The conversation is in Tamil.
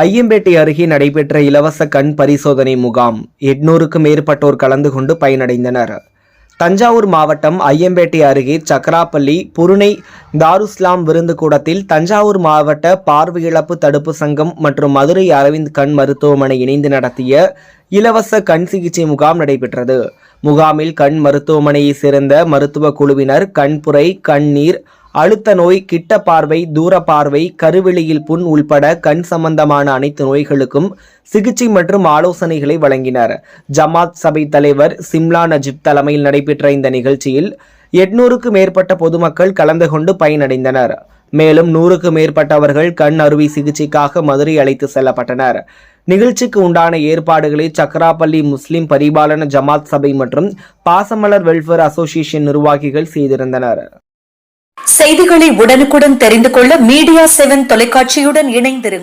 ஐயம்பேட்டை அருகே நடைபெற்ற இலவச கண் பரிசோதனை முகாம். எட்நூறுக்கும் மேற்பட்டோர் கலந்து கொண்டு பயனடைந்தனர். தஞ்சாவூர் மாவட்டம் ஐயம்பேட்டை அருகே சக்கராப்பள்ளி புருணை தாருஸ்லாம் விருந்து கூடத்தில் தஞ்சாவூர் மாவட்ட பார்வையிழப்பு தடுப்பு சங்கம் மற்றும் மதுரை அரவிந்த் கண் மருத்துவமனை இணைந்து நடத்திய இலவச கண் சிகிச்சை முகாம் நடைபெற்றது. முகாமில் கண் மருத்துவமனையை சேர்ந்த மருத்துவ குழுவினர் கண்புரை கண்ணீர் அழுத்த நோய் கிட்ட பார்வை தூர பார்வை கருவெளியில் புண் உள்பட கண் சம்பந்தமான அனைத்து நோய்களுக்கும் சிகிச்சை மற்றும் ஆலோசனைகளை வழங்கினர். ஜமாத் சபை தலைவர் சிம்லா நஜிப் தலைமையில் நடைபெற்ற இந்த நிகழ்ச்சியில் எட்நூறுக்கு மேற்பட்ட பொதுமக்கள் கலந்து கொண்டு பயனடைந்தனர். மேலும் நூறுக்கு மேற்பட்டவர்கள் கண் அறுவை சிகிச்சைக்காக மதுரை அழைத்து செல்லப்பட்டனர். நிகழ்ச்சிக்கு உண்டான ஏற்பாடுகளை சக்கராப்பள்ளி முஸ்லிம் பரிபாலன ஜமாத் சபை மற்றும் பாசமலர் வெல்ஃபேர் அசோசியேஷன் நிர்வாகிகள் செய்திருந்தனர். செய்திகளை உடனுக்குடன் தெரிந்து கொள்ள மீடியா செவன் தொலைக்காட்சியுடன் இணைந்திருங்கள்.